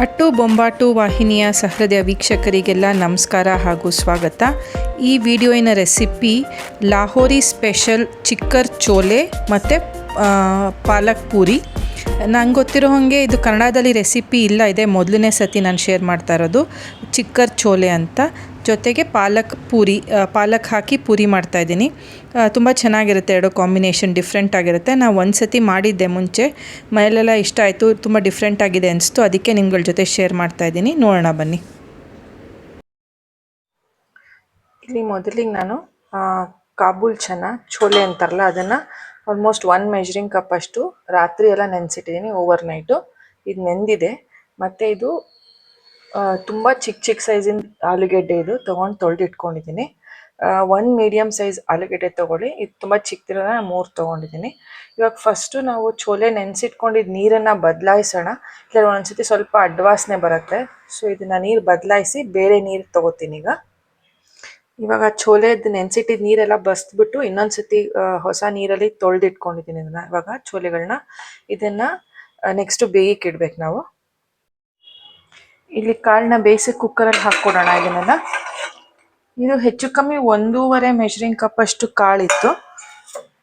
ಅಟ್ಟು ಬೊಂಬಾಟು ವಾಹಿನಿಯ ಸಹೃದಯ ವೀಕ್ಷಕರಿಗೆಲ್ಲ ನಮಸ್ಕಾರ ಹಾಗೂ ಸ್ವಾಗತ. ಈ ವಿಡಿಯೋಯಿನ ರೆಸಿಪಿ ಲಾಹೋರಿ ಸ್ಪೆಷಲ್ ಚಿಕ್ಕರ್ ಚೋಲೆ ಮತ್ತು ಪಾಲಕ್ ಪೂರಿ. ನಂಗೆ ಗೊತ್ತಿರೋ ಹಾಗೆ ಇದು ಕನ್ನಡದಲ್ಲಿ ರೆಸಿಪಿ ಇಲ್ಲ, ಇದೆ ಮೊದಲನೇ ಸತಿ ನಾನು ಶೇರ್ ಮಾಡ್ತಾ ಇರೋದು ಚಿಕ್ಕರ್ ಚೋಲೆ ಅಂತ. ಜೊತೆಗೆ ಪಾಲಕ್ ಪೂರಿ ಪಾಲಕ್ ಹಾಕಿ ಪೂರಿ ಮಾಡ್ತಾಯಿದ್ದೀನಿ ತುಂಬ ಚೆನ್ನಾಗಿರುತ್ತೆ ಎರಡು ಕಾಂಬಿನೇಷನ್, ಡಿಫ್ರೆಂಟ್ ಆಗಿರುತ್ತೆ. ನಾವು ಒಂದು ಸತಿ ಮಾಡಿದ್ದೆ ಮುಂಚೆ. ಮನೆಯಲ್ಲೆಲ್ಲ ಇಷ್ಟ ಆಯಿತು, ತುಂಬ ಡಿಫ್ರೆಂಟ್ ಆಗಿದೆ ಅನಿಸ್ತು. ಅದಕ್ಕೆ ನಿಮ್ಗಳ ಜೊತೆ ಶೇರ್ ಮಾಡ್ತಾಯಿದ್ದೀನಿ ನೋಡೋಣ, ಬನ್ನಿ. ಇಲ್ಲಿ ಮೊದಲಿಗೆ ನಾನು ಕಾಬೂಲ್ ಚನ ಚೋಲೆ ಅಂತಾರಲ್ಲ ಅದನ್ನು ಆಲ್ಮೋಸ್ಟ್ ಒನ್ ಮೆಜರಿಂಗ್ ಕಪ್ ಅಷ್ಟು ರಾತ್ರಿ ಎಲ್ಲ ನೆನೆಸಿಟ್ಟಿದ್ದೀನಿ ಓವರ್ ನೈಟು ಇದು ನೆಂದಿದೆ. ಮತ್ತು ಇದು ತುಂಬ ಚಿಕ್ಕ ಚಿಕ್ಕ ಸೈಜಿನ ಆಲೂಗೆಡ್ಡೆ ಇದು ತೊಗೊಂಡು ತೊಳೆದು ಇಟ್ಕೊಂಡಿದ್ದೀನಿ ಒನ್ ಮೀಡಿಯಂ ಸೈಜ್ ಆಲೂಗೆಡ್ಡೆ ತೊಗೊಳ್ಳಿ. ಇದು ತುಂಬ ನಾನು ಮೂರು ತೊಗೊಂಡಿದ್ದೀನಿ. ಇವಾಗ ಫಸ್ಟು ನಾವು ಚೋಲೆ ನೆನೆಸಿಟ್ಕೊಂಡಿದ್ದ ನೀರನ್ನು ಬದಲಾಯಿಸೋಣ. ಇಲ್ಲ ಒಂದ್ಸತಿ ಸ್ವಲ್ಪ ಅಡ್ವಾಸನೆ ಬರುತ್ತೆ. ಸೊ ಇದನ್ನು ನೀರು ಬದಲಾಯಿಸಿ ಬೇರೆ ನೀರು ತೊಗೋತೀನಿ ಈಗ. ಇವಾಗ ಚೋಲೆದ್ದು ನೆನ್ಸಿಟ್ಟಿದ್ ನೀರೆಲ್ಲ ಬಸ್ದ್ಬಿಟ್ಟು ಇನ್ನೊಂದು ಸತಿ ಹೊಸ ನೀರಲ್ಲಿ ತೊಳೆದಿಟ್ಕೊಂಡಿದ್ದೀನಿ ಇದನ್ನು. ಇವಾಗ ಚೋಲೆಗಳನ್ನ ಇದನ್ನು ನೆಕ್ಸ್ಟು ಬೇಯಕ್ಕೆ ಇಡ್ಬೇಕು ನಾವು. ಇಲ್ಲಿ ಕಾಳನ್ನ ಬೇಯಿಸಿ ಕುಕ್ಕರಲ್ಲಿ ಹಾಕ್ಕೊಡೋಣ ಇದನ್ನೆಲ್ಲ. ಇದು ಹೆಚ್ಚು ಕಮ್ಮಿ ಒಂದೂವರೆ ಮೆಜರಿಂಗ್ ಕಪ್ ಅಷ್ಟು ಕಾಳಿತ್ತು.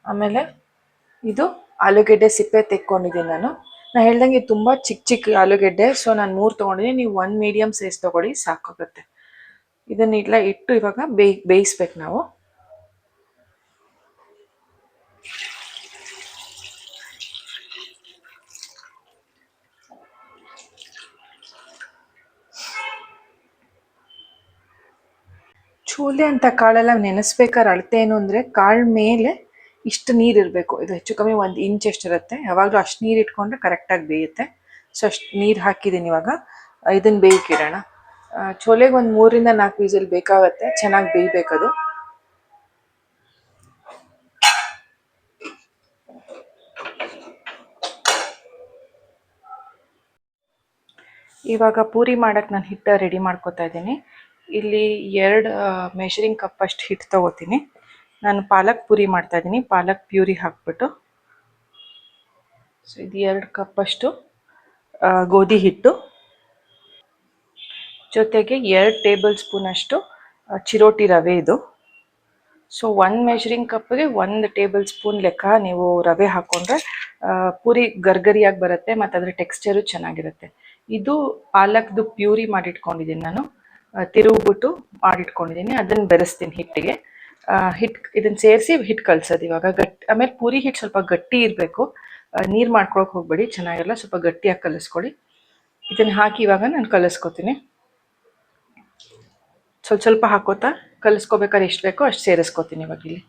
ಆಮೇಲೆ ಇದು ಆಲೂಗೆಡ್ಡೆ ಸಿಪ್ಪೆ ತೆಕ್ಕೊಂಡಿದ್ದೀನಿ ನಾನು. ನಾನು ಹೇಳ್ದಂಗೆ ತುಂಬ ಚಿಕ್ಕ ಚಿಕ್ಕ ಆಲೂಗೆಡ್ಡೆ ಸೊ ನಾನು ಮೂರು ತೊಗೊಂಡಿದ್ದೀನಿ. ನೀವು ಒಂದು ಮೀಡಿಯಮ್ ಸೈಜ್ ತೊಗೊಳ್ಳಿ, ಸಾಕಾಗುತ್ತೆ. ಇದನ್ನೆಲ್ಲ ಇಟ್ಟು ಇವಾಗ ಬೇಯಿ, ಬೇಯಿಸ್ಬೇಕು ನಾವು. ಚೋಲೆ ಅಂತ ಕಾಳೆಲ್ಲ ನೆನೆಸ್ಬೇಕಾದ್ರೆ ಅಳತೆ ಏನು ಅಂದರೆ ಕಾಳು ಮೇಲೆ ಇಷ್ಟು ನೀರು ಇರಬೇಕು. ಇದು ಹೆಚ್ಚು ಕಮ್ಮಿ ಒಂದು ಇಂಚ್ ಎಷ್ಟಿರುತ್ತೆ. ಯಾವಾಗಲೂ ಅಷ್ಟು ನೀರು ಇಟ್ಕೊಂಡ್ರೆ ಕರೆಕ್ಟಾಗಿ ಬೇಯುತ್ತೆ. ಸೊ ಅಷ್ಟು ನೀರು ಹಾಕಿದ್ದೀನಿ ಇವಾಗ. ಇದನ್ನು ಬೇಯ್ಕಿಡೋಣ. ಚೋಲೆಗೆ ಒಂದು ಮೂರಿಂದ ನಾಲ್ಕು ವಿಸಲ್ ಬೇಕಾಗತ್ತೆ. ಚೆನ್ನಾಗಿ ಬೇಯ್ಬೇಕದು. ಇವಾಗ ಪೂರಿ ಮಾಡಕ್ಕೆ ನಾನು ಹಿಟ್ಟು ರೆಡಿ ಮಾಡ್ಕೋತಾ ಇದ್ದೀನಿ. ಇಲ್ಲಿ ಎರಡು ಮೆಷರಿಂಗ್ ಕಪ್ ಅಷ್ಟು ಹಿಟ್ಟು ತಗೋತೀನಿ. ನಾನು ಪಾಲಕ್ ಪುರಿ ಮಾಡ್ತಾ ಇದ್ದೀನಿ ಪಾಲಕ್ ಪ್ಯೂರಿ ಹಾಕ್ಬಿಟ್ಟು. ಸೊ ಇದು ಎರಡು ಕಪ್ ಅಷ್ಟು ಗೋಧಿ ಹಿಟ್ಟು. ಜೊತೆಗೆ ಎರಡು ಟೇಬಲ್ ಸ್ಪೂನ್ ಅಷ್ಟು ಚಿರೋಟಿ ರವೆ ಇದು. ಸೊ ಒಂದು ಮೆಷರಿಂಗ್ ಕಪ್ಗೆ ಒಂದು ಟೇಬಲ್ ಸ್ಪೂನ್ ಲೆಕ್ಕ ನೀವು ರವೆ ಹಾಕೊಂಡ್ರೆ ಪೂರಿ ಗರ್ಗರಿಯಾಗಿ ಬರುತ್ತೆ, ಮತ್ತು ಅದರ ಟೆಕ್ಸ್ಚರು ಚೆನ್ನಾಗಿರುತ್ತೆ. ಇದು ಪಾಲಕ್ದು ಪ್ಯೂರಿ ಮಾಡಿಟ್ಕೊಂಡಿದ್ದೀನಿ ನಾನು. ತಿರುಗ್ಬಿಟ್ಟು ಮಾಡಿಟ್ಕೊಂಡಿದ್ದೀನಿ. ಅದನ್ನು ಬೆರೆಸ್ತೀನಿ ಹಿಟ್ಟಿಗೆ. ಹಿಟ್, ಇದನ್ನು ಸೇರಿಸಿ ಹಿಟ್ಟು ಕಲ್ಸೋದು ಇವಾಗ. ಗಟ್ಟಿ ಆಮೇಲೆ ಪೂರಿ ಹಿಟ್ ಸ್ವಲ್ಪ ಗಟ್ಟಿ ಇರಬೇಕು. ನೀರು ಮಾಡ್ಕೊಳಕ್ಕೆ ಹೋಗ್ಬೇಡಿ, ಚೆನ್ನಾಗಿರಲ್ಲ. ಸ್ವಲ್ಪ ಗಟ್ಟಿಯಾಗಿ ಕಲಿಸ್ಕೊಳ್ಳಿ ಇದನ್ನು ಹಾಕಿ ಇವಾಗ ನಾನು ಕಲಿಸ್ಕೊತೀನಿ. ಸ್ವಲ್ಪ ಸ್ವಲ್ಪ ಹಾಕೋತಾ ಕಲಿಸ್ಕೋಬೇಕಾದ್ರೆ ಎಷ್ಟು ಬೇಕೋ ಅಷ್ಟು ಸೇರಿಸ್ಕೋತೀನಿ ಇವಾಗ ಇಲ್ಲಿ.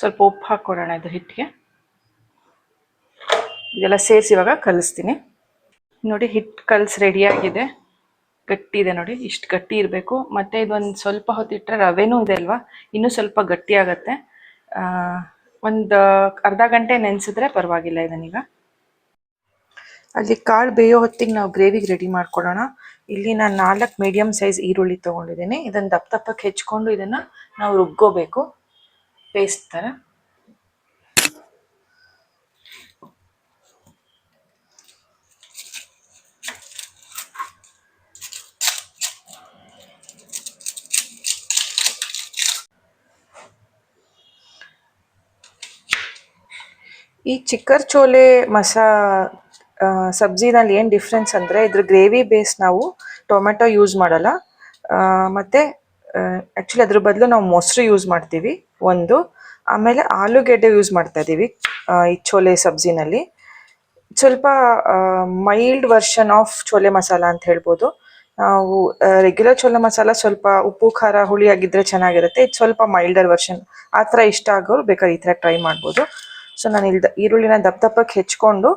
ಸ್ವಲ್ಪ ಉಪ್ಪು ಹಾಕ್ಕೊಡೋಣ ಇದು ಹಿಟ್ಟಿಗೆ. ಇದೆಲ್ಲ ಸೇರಿಸಿ ಇವಾಗ ಕಲಿಸ್ತೀನಿ. ನೋಡಿ ಹಿಟ್ಟು ಕಲಸಿ ರೆಡಿಯಾಗಿದೆ ಗಟ್ಟಿ ಇದೆ ನೋಡಿ, ಇಷ್ಟು ಗಟ್ಟಿ ಇರಬೇಕು. ಮತ್ತು ಇದೊಂದು ಸ್ವಲ್ಪ ಹೊತ್ತಿಟ್ಟರೆ ರವೆನೂ ಇದೆ ಅಲ್ವಾ? ಇನ್ನೂ ಸ್ವಲ್ಪ ಗಟ್ಟಿ ಆಗುತ್ತೆ. ಒಂದು ಅರ್ಧ ಗಂಟೆ ನೆನೆಸಿದ್ರೆ ಪರವಾಗಿಲ್ಲ ಇದನ್ನೀಗ. ಅಲ್ಲಿ ಕಾಳು ಬೇಯೋ ಹೊತ್ತಿಗೆ ನಾವು ಗ್ರೇವಿಗೆ ರೆಡಿ ಮಾಡ್ಕೊಳ್ಳೋಣ ಇಲ್ಲಿ ನಾನು ನಾಲ್ಕು ಮೀಡಿಯಮ್ ಸೈಜ್ ಈರುಳ್ಳಿ ತೊಗೊಂಡಿದ್ದೀನಿ. ಇದನ್ನು ದಪ್ಪ ದಪ್ಪಕ್ಕೆ ಹೆಚ್ಕೊಂಡು ಇದನ್ನು ನಾವು ರುಬ್ಕೋಬೇಕು. ಪೇಸ್ಟ್ ಥರ ಈ ಚಿಕ್ಕರ್ ಚೋಲೆ ಮಸಾ ಸಬ್ಜಿನಲ್ಲಿ ಏನು ಡಿಫ್ರೆನ್ಸ್ ಅಂದರೆ ಇದ್ರ ಗ್ರೇವಿ ಬೇಸ್ ನಾವು ಟೊಮೆಟೊ ಯೂಸ್ ಮಾಡಲ್ಲ. ಮತ್ತು ಆ್ಯಕ್ಚುಲಿ ಅದ್ರ ಬದಲು ನಾವು ಮೊಸರು ಯೂಸ್ ಮಾಡ್ತೀವಿ, ಒಂದು. ಆಮೇಲೆ ಆಲೂಗೆಡ್ಡೆ ಯೂಸ್ ಮಾಡ್ತಾ ಇದ್ದೀವಿ ಈ ಚೋಲೆ ಸಬ್ಜಿನಲ್ಲಿ. ಸ್ವಲ್ಪ mild version of chole masala ಅಂತ ಹೇಳ್ಬೋದು. ನಾವು ರೆಗ್ಯುಲರ್ ಚೋಲೆ ಮಸಾಲ ಸ್ವಲ್ಪ ಉಪ್ಪು, ಖಾರ, ಹುಳಿ ಆಗಿದ್ರೆ ಚೆನ್ನಾಗಿರುತ್ತೆ. ಇದು ಸ್ವಲ್ಪ ಮೈಲ್ಡರ್ ವರ್ಷನ್ ಆ ಥರ ಇಷ್ಟ ಆಗೋರು ಬೇಕಾದ್ರೆ ಈ ಥರ ಟ್ರೈ ಮಾಡ್ಬೋದು. ಸೊ ನಾನು ಇಲ್ದ, ಈರುಳ್ಳಿನ ದಪ್ಪ ದಪ್ಪಕ್ಕೆ ಹೆಚ್ಕೊಂಡು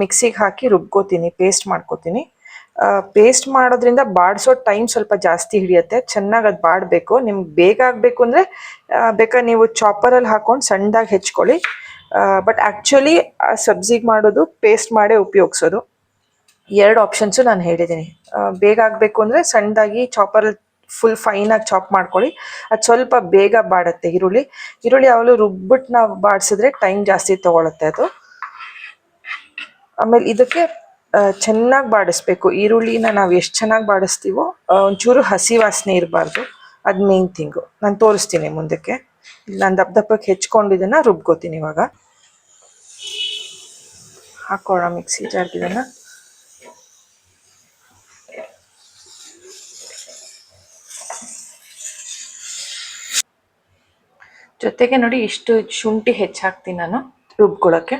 ಮಿಕ್ಸಿಗೆ ಹಾಕಿ ರುಬ್ಕೋತೀನಿ ಪೇಸ್ಟ್ ಮಾಡ್ಕೋತೀನಿ. ಪೇಸ್ಟ್ ಮಾಡೋದ್ರಿಂದ ಬಾಡಿಸೋ ಟೈಮ್ ಸ್ವಲ್ಪ ಜಾಸ್ತಿ ಹಿಡಿಯುತ್ತೆ. ಚೆನ್ನಾಗಿ ಅದು ಬಾಡಬೇಕು. ನಿಮ್ಗೆ ಬೇಗ ಆಗಬೇಕು ಅಂದರೆ ಬೇಕಾದ್ರೆ ನೀವು ಚಾಪರಲ್ಲಿ ಹಾಕೊಂಡು ಸಣ್ಣದಾಗಿ ಹೆಚ್ಕೊಳ್ಳಿ. ಬಟ್ ಆ್ಯಕ್ಚುಲಿ ಆ ಸಬ್ಜಿಗೆ ಮಾಡೋದು ಪೇಸ್ಟ್ ಮಾಡೇ ಉಪಯೋಗಿಸೋದು. ಎರಡು ಆಪ್ಷನ್ಸು ನಾನು ಹೇಳಿದ್ದೀನಿ ಬೇಗ ಆಗಬೇಕು ಅಂದರೆ ಸಣ್ಣದಾಗಿ ಚಾಪರಲ್ಲಿ ಫುಲ್ ಫೈನಾಗಿ ಚಾಪ್ ಮಾಡ್ಕೊಳ್ಳಿ. ಅದು ಸ್ವಲ್ಪ ಬೇಗ ಬಾಡುತ್ತೆ ಈರುಳ್ಳಿ. ಈರುಳ್ಳಿ ಯಾವಾಗಲೂ ರುಬ್ಬಿಟ್ಟು ನಾವು ಬಾಡಿಸಿದ್ರೆ ಟೈಮ್ ಜಾಸ್ತಿ ತೊಗೊಳುತ್ತೆ ಅದು. ಆಮೇಲೆ ಇದಕ್ಕೆ ಚೆನ್ನಾಗಿ ಬಾಡಿಸ್ಬೇಕು. ಈರುಳ್ಳಿನ ನಾವು ಎಷ್ಟು ಚೆನ್ನಾಗಿ ಬಾಡಿಸ್ತೀವೋ ಒಂಚೂರು ಹಸಿ ವಾಸನೆ ಇರಬಾರ್ದು. ಅದು ಮೇನ್ ಥಿಂಗು ನಾನು ತೋರಿಸ್ತೀನಿ ಮುಂದಕ್ಕೆ. ನಾನು ದಪ್ಪ ದಪ್ಪಕ್ಕೆ ಹೆಚ್ಕೊಂಡು ಇದನ್ನು ರುಬ್ಕೋತೀನಿ ಇವಾಗ. ಹಾಕೋಣ ಮಿಕ್ಸಿ ಜಾರ್ಗೆ ಇದನ್ನ. ಜೊತೆಗೆ ನೋಡಿ ಇಷ್ಟು ಶುಂಠಿ ಹೆಚ್ಚಾಕ್ತೀನಿ ನಾನು ರುಬ್ಕೊಳಕ್ಕೆ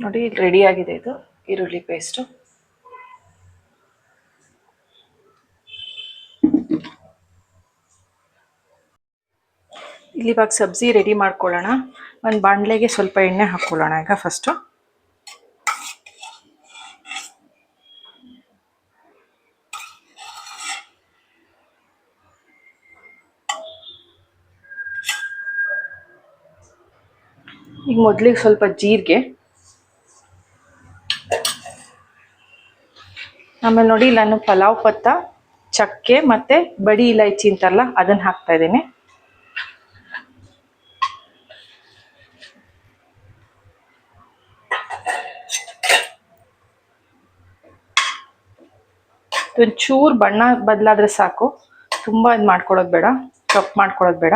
ನೋಡಿ ರೆಡಿ ಆಗಿದೆ ಇದು ಈರುಳ್ಳಿ ಪೇಸ್ಟು ಇಲ್ಲಿ ಇವಾಗ ಸಬ್ಜಿ ರೆಡಿ ಮಾಡ್ಕೊಳ್ಳೋಣ. ಒಂದು ಬಾಣಲೆಗೆ ಸ್ವಲ್ಪ ಎಣ್ಣೆ ಹಾಕ್ಕೊಳ್ಳೋಣ ಈಗ ಫಸ್ಟು ಈಗ ಮೊದಲಿಗೆ ಸ್ವಲ್ಪ ಜೀರಿಗೆ. ಆಮೇಲೆ ನೋಡಿ, ನಾನು ಪಲಾವ್ ಪತ್ತ, ಚಕ್ಕೆ ಮತ್ತೆ ಬಡಿ ಇಲೈಚಿ ಅಂತಾರಲ್ಲ ಅದನ್ನ ಹಾಕ್ತಾ ಇದ್ದೀನಿ. ಒಂಚೂರು ಬಣ್ಣ ಬದಲಾದ್ರೆ ಸಾಕು. ತುಂಬಾ ಇದು ಮಾಡ್ಕೊಳ್ಳೋದು ಬೇಡ. ಕಪ್ ಮಾಡ್ಕೊಳ್ಳೋದು ಬೇಡ.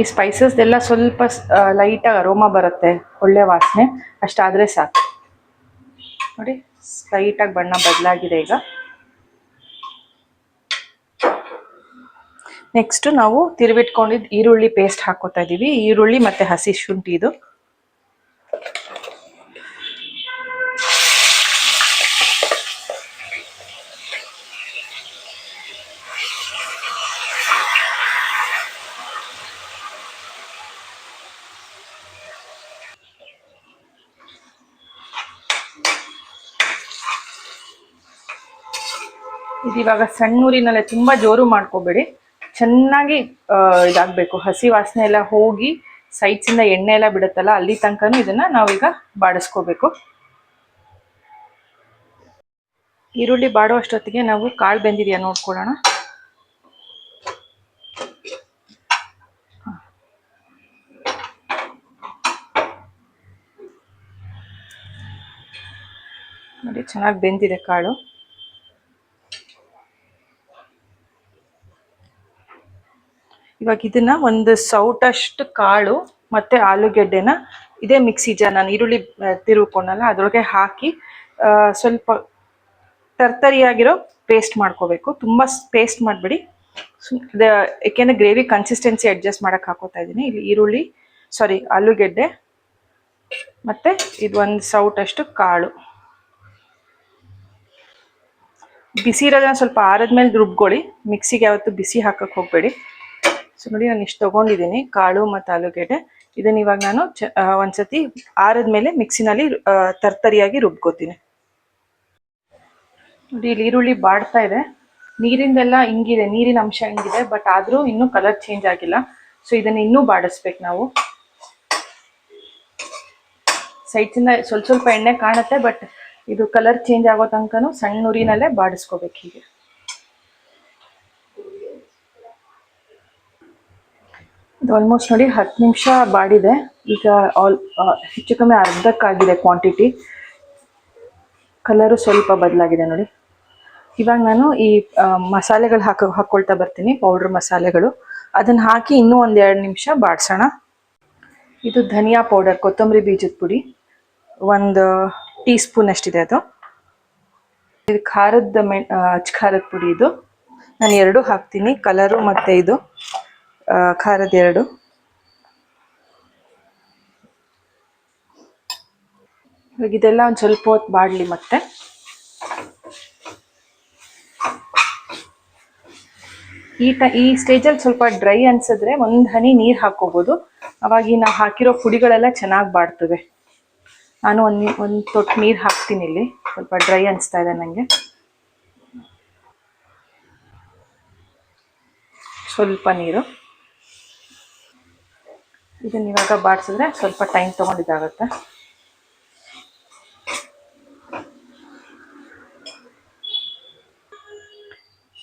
ಈ ಸ್ಪೈಸಸ್ದೆಲ್ಲ ಸ್ವಲ್ಪ ಲೈಟಾಗಿ ಅರೋಮಾ ಬರುತ್ತೆ. ಒಳ್ಳೆ ವಾಸನೆ. ಅಷ್ಟಾದರೆ ಸಾಕು. ನೋಡಿ ಲೈಟಾಗಿ ಬಣ್ಣ ಬದಲಾಗಿದೆ ಈಗ. ನೆಕ್ಸ್ಟ್ ನಾವು ತಿರುವಿಟ್ಕೊಂಡಿದ್ದು ಈರುಳ್ಳಿ ಪೇಸ್ಟ್ ಹಾಕೋತಾ ಇದ್ದೀವಿ ಈರುಳ್ಳಿ ಮತ್ತೆ ಹಸಿ ಶುಂಠಿ ಇದು. ಇದು ಇವಾಗ ಸಣ್ಣ ಊರಿನಲ್ಲೇ ತುಂಬಾ ಜೋರು ಮಾಡ್ಕೋಬೇಡಿ. ಚೆನ್ನಾಗಿ ಇದಾಗಬೇಕು. ಹಸಿ ವಾಸನೆ ಎಲ್ಲ ಹೋಗಿ ಸೈಡ್ಸ್ ಇಂದ ಎಣ್ಣೆ ಎಲ್ಲ ಬಿಡುತ್ತಲ್ಲ, ಅಲ್ಲಿ ತನಕನೂ ಇದನ್ನ ನಾವೀಗ ಬಾಡಿಸ್ಕೋಬೇಕು. ಈರುಳ್ಳಿ ಬಾಡೋ ಅಷ್ಟೊತ್ತಿಗೆ ನಾವು ಕಾಳು ಬೆಂದಿದೆಯಾ ನೋಡ್ಕೊಳ್ಳೋಣ. ನೋಡಿ, ಚೆನ್ನಾಗಿ ಬೆಂದಿದೆ ಕಾಳು. ಇವಾಗ ಇದನ್ನ ಒಂದು ಸೌಟಷ್ಟು ಕಾಳು ಮತ್ತೆ ಆಲೂಗೆಡ್ಡೆನ ಇದೇ ಮಿಕ್ಸಿ ಜಾರ್ ನಾನು ಈರುಳ್ಳಿ ಆ, ಅದರೊಳಗೆ ಹಾಕಿ ಸ್ವಲ್ಪ ತರ್ತರಿಯಾಗಿರೋ ಪೇಸ್ಟ್ ಮಾಡ್ಕೋಬೇಕು. ತುಂಬ ಪೇಸ್ಟ್ ಮಾಡಿಬಿಡಿ. ಯಾಕೆಂದ್ರೆ ಗ್ರೇವಿ ಕನ್ಸಿಸ್ಟೆನ್ಸಿ ಅಡ್ಜಸ್ಟ್ ಮಾಡಕ್ ಹಾಕೋತಾ ಇದ್ದೀನಿ ಇಲ್ಲಿ ಈರುಳ್ಳಿ ಸಾರಿ ಆಲೂಗೆಡ್ಡೆ ಮತ್ತೆ ಇದು ಒಂದು ಸೌಟಷ್ಟು ಕಾಳು. ಬಿಸಿ ಇರೋದನ್ನ ಸ್ವಲ್ಪ ಆರದ್ಮೇಲೆ ರುಬ್ಕೊಳ್ಳಿ. ಮಿಕ್ಸಿಗೆ ಯಾವತ್ತು ಬಿಸಿ ಹಾಕಕ್ಕೆ ಹೋಗ್ಬೇಡಿ. ಸೊ ನೋಡಿ ನಾನು ಇಷ್ಟು ತಗೊಂಡಿದ್ದೀನಿ ಕಾಳು ಮತ್ತು ಆಲೂಗೆಡ್ಡೆ. ಇದನ್ನ ಇವಾಗ ನಾನು ಚ ಒಂದ್ಸತಿ ಆರದ್ಮೇಲೆ ಮಿಕ್ಸಿನಲ್ಲಿ ತರ್ತರಿಯಾಗಿ ರುಬ್ಕೋತೀನಿ. ನೋಡಿ, ಇಲ್ಲಿ ಈರುಳ್ಳಿ ಬಾಡ್ತಾ ಇದೆ. ನೀರಿಂದೆಲ್ಲ ಹಿಂಗಿದೆ, ನೀರಿನ ಅಂಶ ಹಿಂಗಿದೆ, ಬಟ್ ಆದ್ರೂ ಇನ್ನೂ ಕಲರ್ ಚೇಂಜ್ ಆಗಿಲ್ಲ. ಸೊ ಇದನ್ನ ಇನ್ನೂ ಬಾಡಿಸ್ಬೇಕು ನಾವು. ಸೈಡ್ಸಿಂದ ಸ್ವಲ್ಪ ಸ್ವಲ್ಪ ಎಣ್ಣೆ ಕಾಣುತ್ತೆ, ಬಟ್ ಇದು ಕಲರ್ ಚೇಂಜ್ ಆಗೋ ತನಕನೂ ಸಣ್ಣ ಉರಿನಲ್ಲೇ ಬಾಡಿಸ್ಕೋಬೇಕು ಹೀಗೆ. ಇದು ಆಲ್ಮೋಸ್ಟ್ ನೋಡಿ ಹತ್ತು ನಿಮಿಷ ಬಾಡಿದೆ. ಈಗ ಆಲ್ ಹೆಚ್ಚು ಕಮ್ಮಿ ಅರ್ಧಕ್ಕಾಗಿದೆ ಕ್ವಾಂಟಿಟಿ ಕಲರು ಸ್ವಲ್ಪ ಬದಲಾಗಿದೆ ನೋಡಿ. ಇವಾಗ ನಾನು ಈ ಮಸಾಲೆಗಳು ಹಾಕ ಹಾಕ್ಕೊಳ್ತಾ ಬರ್ತೀನಿ ಪೌಡ್ರ್ ಮಸಾಲೆಗಳು. ಅದನ್ನು ಹಾಕಿ ಇನ್ನೂ ಒಂದು ಎರಡು ನಿಮಿಷ ಬಾಡಿಸೋಣ. ಇದು ಧನಿಯಾ ಪೌಡರ್ ಕೊತ್ತಂಬರಿ ಬೀಜದ ಪುಡಿ. ಒಂದು ಟೀ ಸ್ಪೂನ್ ಅಷ್ಟಿದೆ ಅದು. ಇದು ಖಾರದ ಮೆಣ್ ಅಚ್ಚ ಖಾರದ ಪುಡಿ ಇದು. ನಾನು ಎರಡೂ ಹಾಕ್ತೀನಿ. ಕಲರು ಮತ್ತು ಇದು. ಖಾರದ ಎರಡು. ಇವಾಗ ಇದೆಲ್ಲ ಒಂದು ಸ್ವಲ್ಪ ಹೊತ್ತು ಬಾಡಲಿ ಮತ್ತೆ. ಈ ಟ, ಈ ಸ್ಟೇಜಲ್ಲಿ ಸ್ವಲ್ಪ ಡ್ರೈ ಅನ್ಸಿದ್ರೆ ಒಂದು ಹನಿ ನೀರು ಹಾಕೋಬೋದು ಅವಾಗ ಈ ನಾವು ಹಾಕಿರೋ ಪುಡಿಗಳೆಲ್ಲ ಚೆನ್ನಾಗಿ ಬಾಡ್ತವೆ. ನಾನು ಒಂದು ಒಂದು ತೊಟ್ಟು ನೀರು ಹಾಕ್ತೀನಿ ಇಲ್ಲಿ. ಸ್ವಲ್ಪ ಡ್ರೈ ಅನಿಸ್ತಾ ಇದೆ ನನಗೆ ಸ್ವಲ್ಪ ನೀರು. ಇದನ್ನ ಇವಾಗ ಬಾಡಿಸಿದ್ರೆ ಸ್ವಲ್ಪ ಟೈಮ್ ತೊಗೊಂಡಿದ್ದಾಗತ್ತೆ.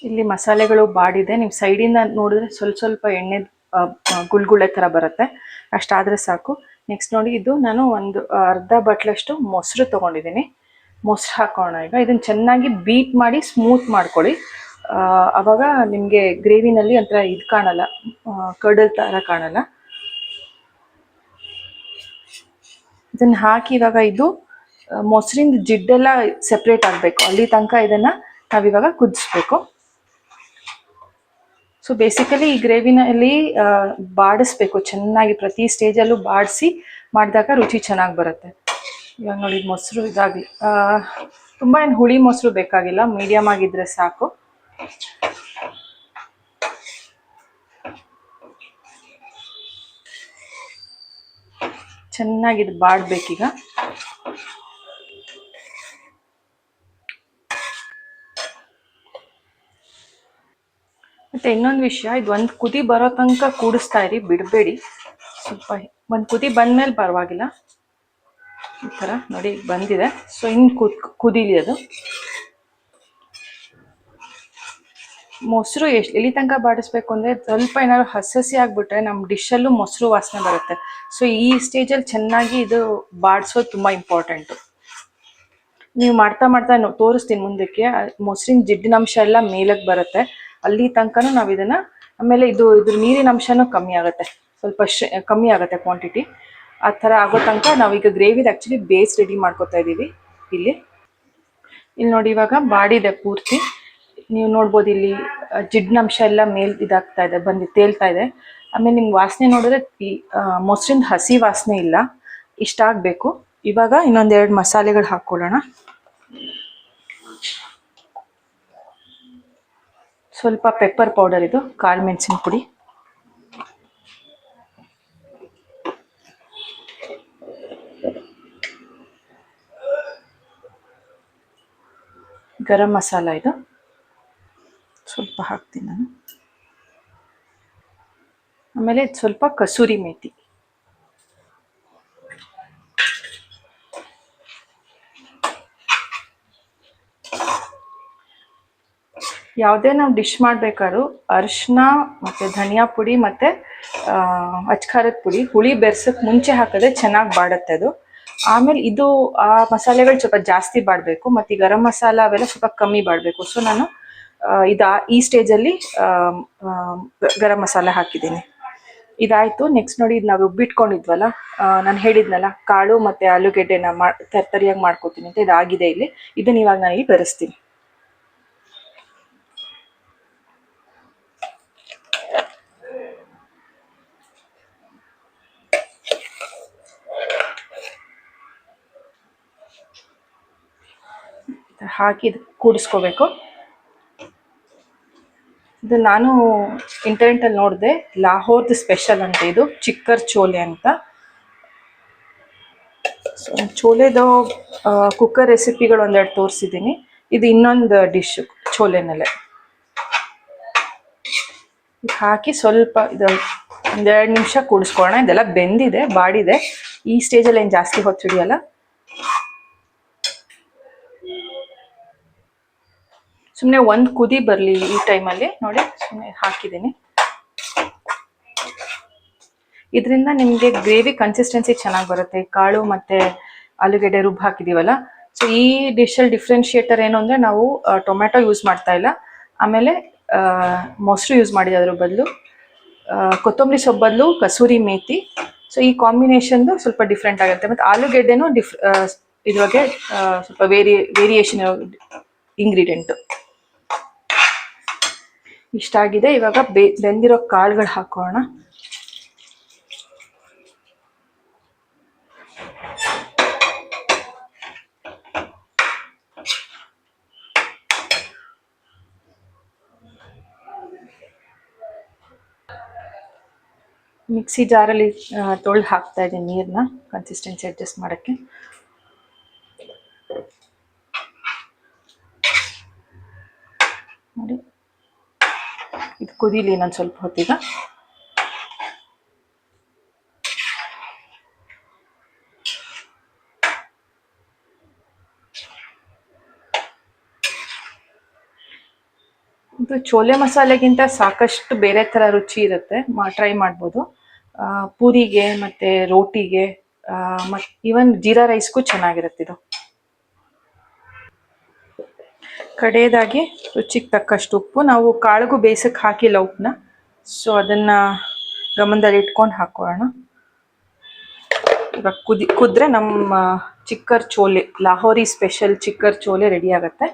ಇಲ್ಲಿ ಮಸಾಲೆಗಳು ಬಾಡಿದೆ. ನೀವು ಸೈಡಿಂದ ನೋಡಿದ್ರೆ ಸ್ವಲ್ಪ ಸ್ವಲ್ಪ ಎಣ್ಣೆ ಗುಳ್ಗುಳೆ ಥರ ಬರುತ್ತೆ. ಅಷ್ಟಾದರೆ ಸಾಕು. ನೆಕ್ಸ್ಟ್ ನೋಡಿ, ಇದು ನಾನು ಒಂದು ಅರ್ಧ ಬಟ್ಲಷ್ಟು ಮೊಸರು ತೊಗೊಂಡಿದ್ದೀನಿ. ಮೊಸರು ಹಾಕೋಣ ಈಗ. ಇದನ್ನು ಚೆನ್ನಾಗಿ ಬೀಟ್ ಮಾಡಿ ಸ್ಮೂತ್ ಮಾಡ್ಕೊಳ್ಳಿ. ಆವಾಗ ನಿಮಗೆ ಗ್ರೇವಿನಲ್ಲಿ ಒಂಥರ ಇದು ಕಾಣಲ್ಲ. ಕಡಲ್ ಥರ ಕಾಣಲ್ಲ. ಇದನ್ನ ಹಾಕಿ ಇವಾಗ ಇದು ಮೊಸರಿಂದ ಜಿಡ್ಡೆಲ್ಲ ಸೆಪ್ರೇಟ್ ಆಗಬೇಕು. ಅಲ್ಲಿ ತನಕ ಇದನ್ನ ನಾವಿವಾಗ ಕುದಿಸ್ಬೇಕು. ಸೊ ಬೇಸಿಕಲಿ ಈ ಗ್ರೇವಿನಲ್ಲಿ ಬಾಡಿಸ್ಬೇಕು. ಚೆನ್ನಾಗಿ ಪ್ರತಿ ಸ್ಟೇಜಲ್ಲೂ ಬಾಡಿಸಿ ಮಾಡಿದಾಗ ರುಚಿ ಚೆನ್ನಾಗಿ ಬರುತ್ತೆ. ಇವಾಗ ನೋಡಿ ಮೊಸರು ಇದಾಗಲಿ. ತುಂಬ ಏನು ಹುಳಿ ಮೊಸರು ಬೇಕಾಗಿಲ್ಲ. ಮೀಡಿಯಮ್ ಆಗಿದ್ರೆ ಸಾಕು. ಚೆನ್ನಾಗಿ ಇದು ಬಾಡ್ಬೇಕೀಗ. ಮತ್ತೆ ಇನ್ನೊಂದು ವಿಷಯ, ಇದು ಒಂದು ಕುದಿ ಬರೋ ತನಕ ಕೂಡಿಸ್ತಾ ಇರಿ, ಬಿಡಬೇಡಿ. ಸ್ವಲ್ಪ ಒಂದು ಕುದಿ ಬಂದ್ಮೇಲೆ ಪರವಾಗಿಲ್ಲ. ಈ ಥರ ನೋಡಿ ಬಂದಿದೆ. ಸೊ ಇನ್ನು ಕುದ್, ಕುದೀಲಿ ಅದು. ಮೊಸರು ಎಷ್ಟು ಎಲ್ಲಿ ತನಕ ಬಾಡಿಸ್ಬೇಕು ಅಂದರೆ ಸ್ವಲ್ಪ ಏನಾದ್ರು ಹಸಿ ಆಗಿಬಿಟ್ರೆ ನಮ್ಮ ಡಿಶಲ್ಲೂ ಮೊಸರು ವಾಸನೆ ಬರುತ್ತೆ. ಸೊ ಈ ಸ್ಟೇಜಲ್ಲಿ ಚೆನ್ನಾಗಿ ಇದು ಬಾಡಿಸೋದು ತುಂಬ ಇಂಪಾರ್ಟೆಂಟು ನೀವು ಮಾಡ್ತಾ ಮಾಡ್ತಾ ತೋರಿಸ್ತೀನಿ ಮುಂದಕ್ಕೆ. ಮೊಸರಿನ ಜಿಡ್ಡಿನ ಅಂಶ ಎಲ್ಲ ಮೇಲಕ್ಕೆ ಬರುತ್ತೆ. ಅಲ್ಲಿ ತನಕನೂ ನಾವು ಇದನ್ನ, ಆಮೇಲೆ ಇದು, ಇದ್ರ ನೀರಿನ ಅಂಶನೂ ಕಮ್ಮಿ ಆಗುತ್ತೆ. ಸ್ವಲ್ಪ ಕಮ್ಮಿ ಆಗುತ್ತೆ ಕ್ವಾಂಟಿಟಿ ಆ ಥರ ಆಗೋ ತನಕ ನಾವೀಗ ಗ್ರೇವಿದು ಆ್ಯಕ್ಚುಲಿ ಬೇಸ್ ರೆಡಿ ಮಾಡ್ಕೊತಾ ಇದ್ದೀವಿ ಇಲ್ಲಿ. ಇಲ್ಲಿ ನೋಡಿ ಇವಾಗ ಬಾಡಿದೆ ಪೂರ್ತಿ. ನೀವು ನೋಡ್ಬೋದು ಇಲ್ಲಿ ಜಿಡ್ಡಿನ ಅಂಶ ಎಲ್ಲ ಮೇಲ್ ಇದಾಗ್ತಾ ಇದೆ, ಬಂದು, ತೇಲ್ತಾ ಇದೆ. ಆಮೇಲೆ ನಿಮ್ಗೆ ವಾಸನೆ ನೋಡಿದ್ರೆ ಮೊಸರಿಂದ ಹಸಿ ವಾಸನೆ ಇಲ್ಲ. ಇಷ್ಟ ಆಗಬೇಕು. ಇವಾಗ ಇನ್ನೊಂದೆರಡು ಮಸಾಲೆಗಳು ಹಾಕ್ಕೊಳ್ಳೋಣ ಸ್ವಲ್ಪ ಪೆಪ್ಪರ್ ಪೌಡರ್ ಇದು, ಕಾಳು ಮೆಣಸಿನ ಪುಡಿ. ಗರಂ ಮಸಾಲ ಇದು. ಸ್ವಲ್ಪ ಹಾಕ್ತೀನಿ ನಾನು. ಆಮೇಲೆ ಸ್ವಲ್ಪ ಕಸೂರಿ ಮೇಥಿ ಯಾವುದೇ ನಾವು ಡಿಶ್ ಮಾಡಬೇಕಾದ್ರೂ ಅರಿಶಿನ ಮತ್ತು ಧನಿಯಾ ಪುಡಿ ಮತ್ತು ಅಚ್ಕಾರದ ಪುಡಿ, ಹುಳಿ ಬೆರೆಸೋಕ್ಕೆ ಮುಂಚೆ ಹಾಕಿದ್ರೆ ಚೆನ್ನಾಗಿ ಬಾಡುತ್ತೆ ಅದು. ಆಮೇಲೆ ಇದು, ಆ ಮಸಾಲೆಗಳು ಸ್ವಲ್ಪ ಜಾಸ್ತಿ ಬಾಡಬೇಕು ಮತ್ತು ಗರಂ ಮಸಾಲ ಅವೆಲ್ಲ ಸ್ವಲ್ಪ ಕಮ್ಮಿ ಬಾಡಬೇಕು. ಸೊ ನಾನು ಇದು, ಈ ಸ್ಟೇಜಲ್ಲಿ ಗರಂ ಮಸಾಲೆ ಹಾಕಿದ್ದೀನಿ. ಇದಾಯಿತು. ನೆಕ್ಸ್ಟ್ ನೋಡಿ ಇದು ನಾವು ರುಬ್ಬಿಟ್ಕೊಂಡಿದ್ವಲ್ಲ ನಾನು ಹೇಳಿದ್ನಲ್ಲ, ಕಾಳು ಮತ್ತು ಆಲೂಗೆಡ್ಡೆನ ಮಾ ತರ್ತರಿಯಾಗಿ ಮಾಡ್ಕೊತೀನಿ ಅಂತ ಇದಾಗಿದೆ ಇಲ್ಲಿ. ಇದನ್ನ ಇವಾಗ ನಾನು ಇಲ್ಲಿ ಬೆರೆಸ್ತೀನಿ. ಹಾಕಿ ಕೂಡಿಸ್ಕೋಬೇಕು. ಇದು ನಾನು ಇಂಟರ್ನೆಟಲ್ಲಿ ನೋಡಿದೆ, ಲಾಹೋರ್ದು ಸ್ಪೆಷಲ್ ಅಂತ ಇದು, ಚಿಕ್ಕರ್ ಚೋಲೆ ಅಂತ. ಚೋಲೆದು ಕುಕ್ಕರ್ ರೆಸಿಪಿಗಳು ಒಂದೆರಡು ತೋರಿಸಿದ್ದೀನಿ ಇದು ಇನ್ನೊಂದು ಡಿಶ್ ಚೋಲೆನಲ್ಲೇ. ಹಾಕಿ ಸ್ವಲ್ಪ ಇದು ಒಂದೆರಡು ನಿಮಿಷ ಕೂಡಿಸ್ಕೊಳ್ಳೋಣ. ಇದೆಲ್ಲ ಬೆಂದಿದೆ, ಬಾಡಿದೆ. ಈ ಸ್ಟೇಜಲ್ಲಿ ಏನು ಜಾಸ್ತಿ ಹೊತ್ತು ಹಿಡಿಯಲ್ಲ ಸುಮ್ಮನೆ ಒಂದು ಕುದಿ ಬರಲಿ ಈ ಟೈಮಲ್ಲಿ ನೋಡಿ ಸುಮ್ಮನೆ ಹಾಕಿದ್ದೀನಿ. ಇದರಿಂದ ನಿಮಗೆ ಗ್ರೇವಿ ಕನ್ಸಿಸ್ಟೆನ್ಸಿ ಚೆನ್ನಾಗಿ ಬರುತ್ತೆ. ಕಾಳು ಮತ್ತೆ ಆಲೂಗೆಡ್ಡೆ ರುಬ್ಬು ಹಾಕಿದೀವಲ್ಲ? ಸೊ ಈ ಡಿಶಲ್ಲಿ ಡಿಫ್ರೆನ್ಶಿಯೇಟರ್ ಏನು ಅಂದರೆ ನಾವು ಟೊಮ್ಯಾಟೊ ಯೂಸ್ ಮಾಡ್ತಾ ಇಲ್ಲ. ಆಮೇಲೆ ಮೊಸರು ಯೂಸ್ ಮಾಡಿದೆ ಅದ್ರ ಬದಲು. ಕೊತ್ತಂಬರಿ ಸೊಪ್ಪು ಬದಲು ಕಸೂರಿ ಮೇಥಿ ಸೊ ಈ ಕಾಂಬಿನೇಷನ್ದು ಸ್ವಲ್ಪ ಡಿಫ್ರೆಂಟ್ ಆಗುತ್ತೆ. ಮತ್ತು ಆಲೂಗೆಡ್ಡೆನೂ ಡಿಫ್ ಇದ್ರಾಗೆ ಸ್ವಲ್ಪ ವೇರಿ ವೇರಿಯೇಷನ್ ಇಂಗ್ರೀಡಿಯೆಂಟು ಇಷ್ಟಾಗಿದೆ ಇವಾಗ ಬೆ, ಬೆಂದಿರೋ ಕಾಳುಗಳು ಹಾಕೋಣ. ಮಿಕ್ಸಿ ಜಾರಲ್ಲಿ ತೊಳೆದು ಹಾಕ್ತಾ ಇದ್ದೀನಿ ನೀರನ್ನ ಕನ್ಸಿಸ್ಟೆನ್ಸಿ ಅಡ್ಜಸ್ಟ್ ಮಾಡೋಕ್ಕೆ. ನೋಡಿ. ಇದು ಕುದೀಲಿ ನಾನು ಸ್ವಲ್ಪ ಹೊತ್ತಿಗೆ. ಇದು ಚೋಲೆ ಮಸಾಲೆಗಿಂತ ಸಾಕಷ್ಟು ಬೇರೆ ಥರ ರುಚಿ ಇರುತ್ತೆ. ಮಾ ಟ್ರೈ ಮಾಡ್ಬೋದು. ಪೂರಿಗೆ ಮತ್ತು ರೋಟಿಗೆ ಮತ್ತು ಈವನ್ ಜೀರಾ ರೈಸ್ಗೂ ಚೆನ್ನಾಗಿರುತ್ತೆ ಇದು. ಕಡೆಯದಾಗಿ ರುಚಿಗೆ ತಕ್ಕಷ್ಟು ಉಪ್ಪು. ನಾವು ಕಾಳಿಗೂ ಬೇಯಿಸಕ್ಕೆ ಹಾಕಿಲ್ಲ ಉಪ್ಪನ್ನ. ಸೊ ಅದನ್ನು ಗಮನದಲ್ಲಿ ಇಟ್ಕೊಂಡು ಹಾಕೋಣ. ಇವಾಗ ಕುದಿ, ಕುದ್ರೆ ನಮ್ಮ ಚಿಕ್ಕರ್ ಚೋಲೆ, ಲಾಹೋರಿ ಸ್ಪೆಷಲ್ ಚಿಕ್ಕರ್ ಚೋಲೆ ರೆಡಿ ಆಗುತ್ತೆ.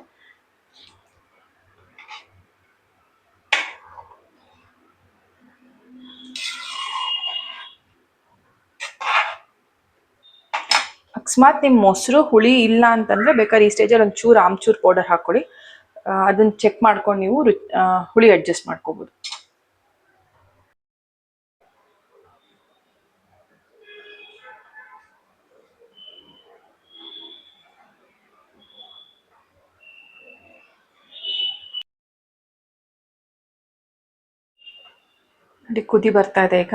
ಅಕಸ್ಮಾತ್ ನಿಮ್ಮ ಮೊಸರು ಹುಳಿ ಇಲ್ಲ ಅಂತಂದ್ರೆ ಬೇಕಾದ್ರೆ ಈ ಸ್ಟೇಜಲ್ಲಿ ಒಂಚೂರು ಆಮ್ಚೂರ್ ಪೌಡರ್ ಹಾಕೊಳ್ಳಿ ಅದನ್ನ ಚೆಕ್ ಮಾಡ್ಕೊಂಡು ನೀವು ಹುಳಿ ಅಡ್ಜಸ್ಟ್ ಮಾಡ್ಕೋಬಹುದು ನೋಡಿ ಕುದಿ ಬರ್ತಾ ಇದೆ ಈಗ.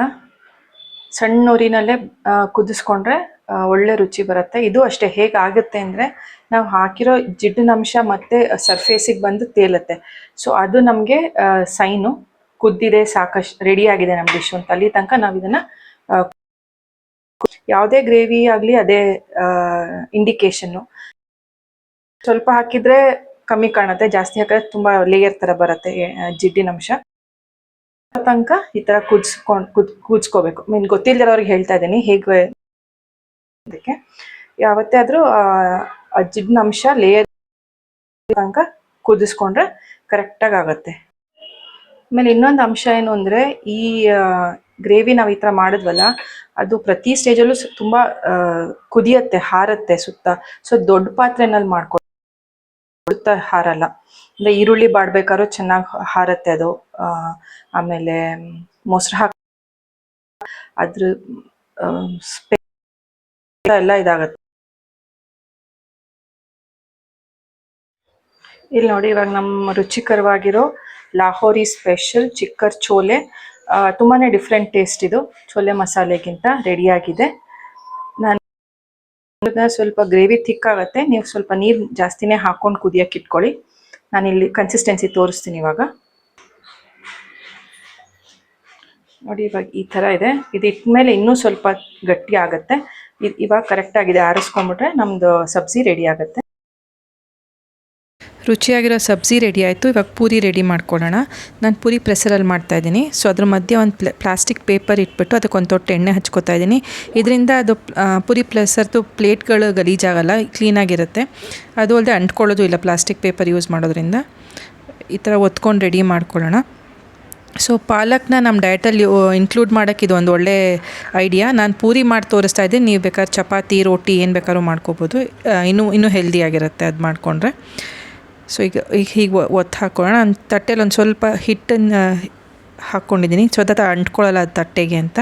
ಸಣ್ಣ ಉರಿನಲ್ಲೇ ಕುದಿಸ್ಕೊಂಡ್ರೆ ಒಳ್ಳೆ ರುಚಿ ಬರುತ್ತೆ. ಇದು ಅಷ್ಟೇ. ಹೇಗಾಗುತ್ತೆ ಅಂದರೆ ನಾವು ಹಾಕಿರೋ ಜಿಡ್ಡಿನ ಅಂಶ ಮತ್ತೆ ಸರ್ಫೇಸಿಗೆ ಬಂದು ತೇಲುತ್ತೆ. ಸೊ ಅದು ನಮಗೆ ಸೈನು ಕುದ್ದಿದೆ, ಸಾಕಷ್ಟು ರೆಡಿ ಆಗಿದೆ ನಮ್ಮ ಡಿಶ್ ಅಂತ ಅಲ್ಲಿ ತನಕ ನಾವು ಇದನ್ನ ಯಾವುದೇ ಗ್ರೇವಿ ಆಗಲಿ ಅದೇ ಇಂಡಿಕೇಶನ್ ಸ್ವಲ್ಪ ಹಾಕಿದ್ರೆ ಕಮ್ಮಿ ಕಾಣುತ್ತೆ. ಜಾಸ್ತಿ ಹಾಕಿದ್ರೆ ತುಂಬಾ ಲೇಯರ್ ತರ ಬರುತ್ತೆ ಜಿಡ್ಡಿನ ಅಂಶ. ತನಕ ಈ ತರ ಕುದ್ಸ್ಕೊಂಡ್, ಕುದ್, ಕುದಿಸ್ಕೋಬೇಕು. ಮೀನ್ ಗೊತ್ತಿಲ್ದಿರೋರ್ಗೆ ಹೇಳ್ತಾ ಇದ್ದೀನಿ. ಹೇಗೆ ಅದಕ್ಕೆ ಯಾವತ್ತೇ ಆದ್ರೂ, ಆ ಜಿಡ್ನ ಅಂಶ ಲೇಯರ್ ತನಕ ಕುದಿಸ್ಕೊಂಡ್ರೆ ಕರೆಕ್ಟಾಗಿ ಆಗುತ್ತೆ. ಆಮೇಲೆ ಇನ್ನೊಂದು ಅಂಶ ಏನು ಅಂದ್ರೆ, ಈ ಗ್ರೇವಿ ನಾವು ಈ ತರ ಮಾಡಿದ್ವಲ್ಲ, ಅದು ಪ್ರತಿ ಸ್ಟೇಜಲ್ಲೂ ತುಂಬಾ ಕುದಿಯತ್ತೆ, ಹಾರತ್ತೆ ಸುತ್ತ. ಸೊ ದೊಡ್ಡ ಪಾತ್ರೆನಲ್ಲಿ ಮಾಡ್ಕೊ ಹಾರಲ್ಲ. ಅಂದ್ರೆ ಈರುಳ್ಳಿ ಬಾಡ್ಬೇಕಾದ್ರೂ ಚೆನ್ನಾಗಿ ಹಾರತ್ತೆ ಅದು. ಆಮೇಲೆ, ಮೊಸರು ಹಾಕ, ಅದ್ರ ಸ್ಪೆ- ಎಲ್ಲ ಇದಾಗತ್ತೆ. ಇಲ್ಲಿ ನೋಡಿ, ಇವಾಗ ನಮ್ಮ ರುಚಿಕರವಾಗಿರೋ ಲಾಹೋರಿ ಸ್ಪೆಷಲ್ ಚಿಕ್ಕರ್ ಚೋಲೆ ತುಂಬಾ ಡಿಫ್ರೆಂಟ್ ಟೇಸ್ಟ್ ಇದು. ಚೋಲೆ ಮಸಾಲೆಗಿಂತ ರೆಡಿಯಾಗಿದೆ ನಾನು ಸ್ವಲ್ಪ ಗ್ರೇವಿ ಥಿಕ್ ಆಗುತ್ತೆ. ನೀವು ಸ್ವಲ್ಪ ನೀರು ಜಾಸ್ತಿನೇ ಹಾಕೊಂಡು ಕುದಿಯಕ್ಕೆ ಇಟ್ಕೊಳ್ಳಿ. ನಾನು ಇಲ್ಲಿ ಕನ್ಸಿಸ್ಟೆನ್ಸಿ ತೋರಿಸ್ತೀನಿ ಇವಾಗ. ನೋಡಿ, ಇವಾಗ ಈ ಥರ ಇದೆ. ಇದು ಇಟ್ಮೇಲೆ ಇನ್ನೂ ಸ್ವಲ್ಪ ಗಟ್ಟಿ ಆಗುತ್ತೆ. ಇವಾಗ ಕರೆಕ್ಟ್ ಆಗಿದೆ. ಆರಿಸ್ಕೊಂಡ್ಬಿಟ್ರೆ ನಮ್ದು ಸಬ್ಜಿ ರೆಡಿ ಆಗುತ್ತೆ. ರುಚಿಯಾಗಿರೋ ಸಬ್ಜಿ ರೆಡಿ ಆಯಿತು. ಇವಾಗ ಪೂರಿ ರೆಡಿ ಮಾಡ್ಕೊಳ್ಳೋಣ. ನಾನು ಪೂರಿ ಪ್ರೆಸರಲ್ಲಿ ಮಾಡ್ತಾಯಿದ್ದೀನಿ ಸೊ ಅದ್ರ ಮಧ್ಯೆ ಒಂದು ಪ್ಲ ಪ್ಲಾಸ್ಟಿಕ್ ಪೇಪರ್ ಇಟ್ಬಿಟ್ಟು ಅದಕ್ಕೆ ಒಂದು ತೊಟ್ಟು ಎಣ್ಣೆ ಹಚ್ಕೋತಾ ಇದ್ದೀನಿ. ಇದರಿಂದ ಅದು ಪುರಿ ಪೂರಿ ಪ್ರೆಸರ್ದು ಪ್ಲೇಟ್ಗಳು ಗಲೀಜಾಗಲ್ಲ ಕ್ಲೀನಾಗಿರುತ್ತೆ ಅದು ಅಲ್ಲದೆ ಅಂಟ್ಕೊಳ್ಳೋದು ಇಲ್ಲ ಪ್ಲಾಸ್ಟಿಕ್ ಪೇಪರ್ ಯೂಸ್ ಮಾಡೋದ್ರಿಂದ. ಈ ಥರ ಒತ್ಕೊಂಡು ರೆಡಿ ಮಾಡ್ಕೊಳ್ಳೋಣ. ಸೊ ಪಾಲಕ್ನ ನಮ್ಮ ಡಯಟಲ್ಲಿ ಇನ್ಕ್ಲೂಡ್ ಮಾಡೋಕ್ಕೆ ಇದು ಒಂದು ಒಳ್ಳೆ ಐಡಿಯಾ ನಾನು ಪೂರಿ ಮಾಡಿ ತೋರಿಸ್ತಾ ಇದ್ದೀನಿ. ನೀವು ಬೇಕಾದ್ರೆ ಚಪಾತಿ, ರೋಟಿ ಏನು ಬೇಕಾದ್ರೂ ಮಾಡ್ಕೋಬೋದು. ಇನ್ನೂ ಇನ್ನೂ ಹೆಲ್ದಿಯಾಗಿರುತ್ತೆ ಅದು ಮಾಡಿಕೊಂಡ್ರೆ. ಸೊ ಈಗ ಈಗ ಹೀಗೆ ಒತ್ತು ಹಾಕೊಳ್ಳೋಣ. ನಾನು ತಟ್ಟೆಲಿ ಒಂದು ಸ್ವಲ್ಪ ಹಿಟ್ಟನ್ನು ಹಾಕ್ಕೊಂಡಿದ್ದೀನಿ ಸೊ ಅದ ಅಂಟ್ಕೊಳ್ಳಲ್ಲ ಅದು ತಟ್ಟೆಗೆ ಅಂತ.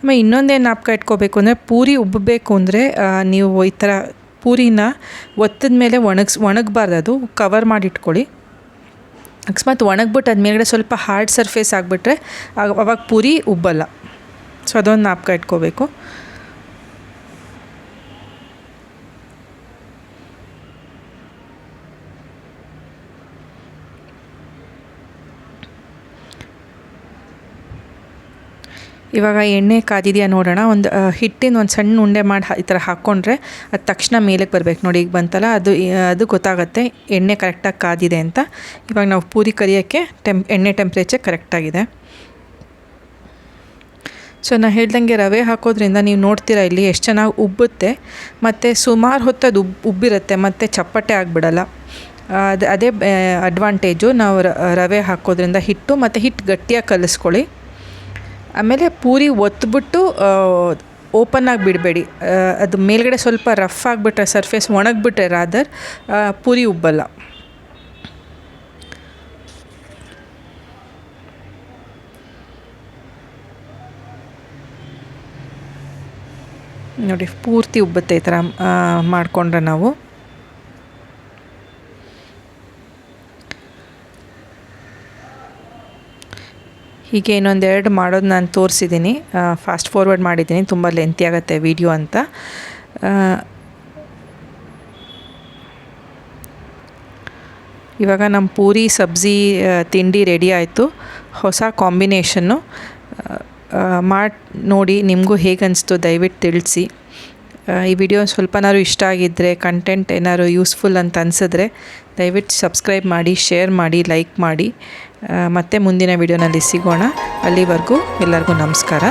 ಆಮೇಲೆ ಇನ್ನೊಂದೇನು ನಾಪಕ ಇಟ್ಕೋಬೇಕು ಅಂದರೆ, ಪೂರಿ ಉಬ್ಬಬೇಕು ಅಂದರೆ ನೀವು ಈ ಥರ ಪೂರಿನ ಒತ್ತದ ಮೇಲೆ ಒಣಗಿಸ್, ಒಣಗಬಾರ್ದು ಅದು. ಕವರ್ ಮಾಡಿ ಇಟ್ಕೊಳ್ಳಿ. ಅಕಸ್ಮಾತ್ ಒಣಗ್ಬಿಟ್ಟು ಅದ ಮೇಲ್ಗಡೆ ಸ್ವಲ್ಪ ಹಾರ್ಡ್ ಸರ್ಫೇಸ್ ಆಗಿಬಿಟ್ರೆ ಆಗ ಅವಾಗ ಪೂರಿ ಉಬ್ಬಲ್ಲ. ಸೊ ಅದೊಂದು ನಾಪ್ಕ ಇಟ್ಕೋಬೇಕು. ಇವಾಗ ಎಣ್ಣೆ ಕಾದಿದೆಯಾ ನೋಡೋಣ, ಒಂದು ಹಿಟ್ಟಿನ ಒಂದು ಸಣ್ಣ ಉಂಡೆ ಮಾಡಿ ಈ ಥರ ಹಾಕ್ಕೊಂಡ್ರೆ ಅದು ತಕ್ಷಣ ಮೇಲಕ್ಕೆ ಬರಬೇಕು. ನೋಡಿ, ಈಗ ಬಂತಲ್ಲ, ಅದು ಅದು ಗೊತ್ತಾಗುತ್ತೆ, ಎಣ್ಣೆ ಕರೆಕ್ಟಾಗಿ ಕಾದಿದೆ ಅಂತ. ಇವಾಗ ನಾವು ಪೂರಿ ಕರಿಯೋಕ್ಕೆ ಟೆಂಪ್ ಎಣ್ಣೆ ಟೆಂಪ್ರೇಚರ್ ಕರೆಕ್ಟಾಗಿದೆ. ಸೊ ನಾನು ಹೇಳ್ದಂಗೆ ರವೆ ಹಾಕೋದ್ರಿಂದ ನೀವು ನೋಡ್ತೀರಾ ಇಲ್ಲಿ ಎಷ್ಟು ಚೆನ್ನಾಗಿ ಉಬ್ಬುತ್ತೆ, ಮತ್ತು ಸುಮಾರು ಹೊತ್ತು ಅದು ಉಬ್, ಉಬ್ಬಿರುತ್ತೆ, ಮತ್ತು ಚಪ್ಪಟೆ ಆಗಿಬಿಡಲ್ಲ. ಅದು, ಅದೇ ಅಡ್ವಾಂಟೇಜು ನಾವು ರವೆ ಹಾಕೋದ್ರಿಂದ ಹಿಟ್ಟು ಮತ್ತು ಹಿಟ್ಟು ಗಟ್ಟಿಯಾಗಿ ಕಲಿಸ್ಕೊಳ್ಳಿ. ಆಮೇಲೆ ಪೂರಿ ಒತ್ಬಿಟ್ಟು ಓಪನ್ ಆಗಿ ಬಿಡಬೇಡಿ. ಅದು ಮೇಲ್ಗಡೆ ಸ್ವಲ್ಪ ರಫ್ ಆಗಿಬಿಟ್ರೆ ಸರ್ಫೇಸ್ ಒಣಗಿಬಿಟ್ರೆ ರಾದರ್ ಪೂರಿ ಉಬ್ಬಲ್ಲ. ನೋಡಿ, ಪೂರ್ತಿ ಉಬ್ಬುತ್ತೆ ಈ ಥರ ಮಾಡಿಕೊಂಡ್ರೆ ನಾವು. ಹೀಗೆ ಇನ್ನೊಂದೆರಡು ಮಾಡೋದು ನಾನು ತೋರಿಸಿದ್ದೀನಿ. ಫಾಸ್ಟ್ ಫಾರ್ವರ್ಡ್ ಮಾಡಿದ್ದೀನಿ. ತುಂಬ ಲೆಂತಿ ಆಗುತ್ತೆ ವಿಡಿಯೋ ಅಂತ. ಇವಾಗ ನಮ್ಮ ಪೂರಿ, ಸಬ್ಜಿ ತಿಂಡಿ ರೆಡಿ ಆಯಿತು. ಹೊಸ ಕಾಂಬಿನೇಷನ್ನು ಮಾಡಿ, ನೋಡಿ ನಿಮಗೂ ಹೇಗೆ ದಯವಿಟ್ಟು ತಿಳಿಸಿ. ಈ ವಿಡಿಯೋ ಸ್ವಲ್ಪನಾದ್ರು ಇಷ್ಟ ಆಗಿದ್ದರೆ ಕಂಟೆಂಟ್ ಏನಾದ್ರು ಯೂಸ್ಫುಲ್ ಅಂತ ಅನಿಸಿದ್ರೆ, ದಯವಿಟ್ಟು ಸಬ್ಸ್ಕ್ರೈಬ್ ಮಾಡಿ ಶೇರ್ ಮಾಡಿ ಲೈಕ್ ಮಾಡಿ. ಮತ್ತೆ ಮುಂದಿನ ವಿಡಿಯೋನಲ್ಲಿ ಸಿಗೋಣ. ಅಲ್ಲಿವರೆಗೂ ಎಲ್ಲರಿಗೂ ನಮಸ್ಕಾರ.